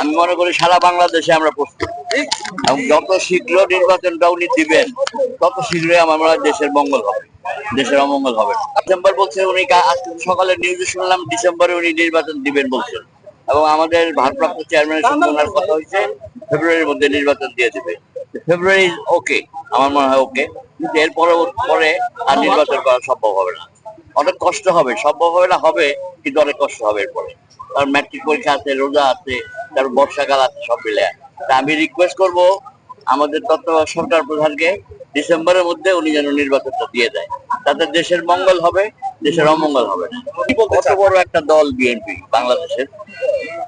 আমি মনে করি সারা বাংলাদেশে আমরা প্রস্তুত। এবং যত শীঘ্র নির্বাচনটা উনি দিবেন, তত শীঘ্রই আমার দেশের মঙ্গল হবে। দেশের অমঙ্গল হবে। ডিসেম্বর বলছে উনি সকালে নিউজে শুনলাম, ডিসেম্বরে উনি নির্বাচন দিবেন বলছেন। এবং আমাদের ভারপ্রাপ্ত চেয়ারম্যানের সঙ্গে ওনার কথা হয়েছে, ফেব্রুয়ারির মধ্যে নির্বাচন দিয়ে দেবে। ফেব্রুয়ারি ওকে আমার মনে হয় ওকে কিন্তু এর পরে আর নির্বাচন করা সম্ভব হবে না। অনেক কষ্ট হবে, সম্ভব হবে না, হবে, কিন্তু অনেক কষ্ট হবে এরপরে। কারণ ম্যাট্রিক পরীক্ষা আছে, রোজা আছে তার বর্ষাকাল আছে সব মিলে। তা আমি রিকোয়েস্ট করব আমাদের তত্ত্ব সরকার প্রধানকে ডিসেম্বরের মধ্যে উনি যেন নির্বাচনটা দিয়ে দেয়। তাতে দেশের মঙ্গল হবে দেশের অমঙ্গল হবে। না কত বড় একটা দল বিএনপি বাংলাদেশের।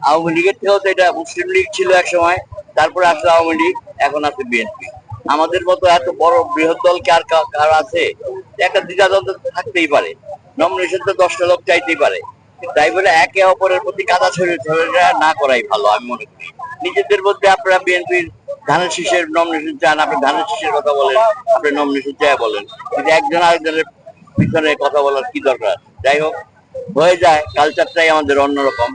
আওয়ামী লীগের থেকেও তো এটা মুসলিম লীগ ছিল এক সময় তারপরে আসলে আওয়ামী লীগ এখন আছে বিএনপি আমাদের মতো এত বড় বৃহৎ দল কার কার আছে একটা দ্বিধা দল তো থাকতেই পারে। নমিনেশন তো দশটা লোক চাইতেই পারে। তাই বলে একে অপরের প্রতি কাদা ছড়িয়ে না করাই ভালো, আমি মনে করি। নিজেদের মধ্যে আপনারা বিএনপির ধানের শীষের নমিনেশন চান, আপনি ধানের শীষের কথা বলেন, আপনি নমিনেশন চাই বলেন। কিন্তু একজন আরেকজনের পিছনে কথা বলার কি দরকার? যাই হোক, হয়ে যায় কালচারটাই আমাদের অন্যরকম।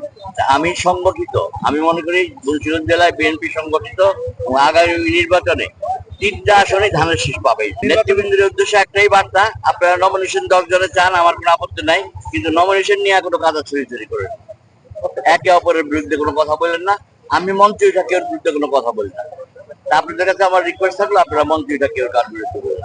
আমি সংগঠিত, আমি মনে করি মুন্সিগঞ্জ জেলায় বিএনপি সংগঠিত, এবং আগামী নির্বাচনে তিনটা আসনে ধানের শীষ পাবে। নেতৃবৃন্দের উদ্দেশ্যে একটাই বার্তা, আপনারা নমিনেশন দশ জনে চান, আমার কোনো আপত্তি নাই, কিন্তু নমিনেশন নিয়ে কোনো কাদা ছুরি ছড়ি করেন। একে অপরের বিরুদ্ধে কোনো কথা বলেন না, আমি মন্ত্রী থাকি ওর বিরুদ্ধে কোনো কথা বলি না। আপনাদের কাছে আমার রিকোয়েস্ট থাকল, আপনারা মন্ত্রী থাকি ওর কার বিরুদ্ধে বলবেন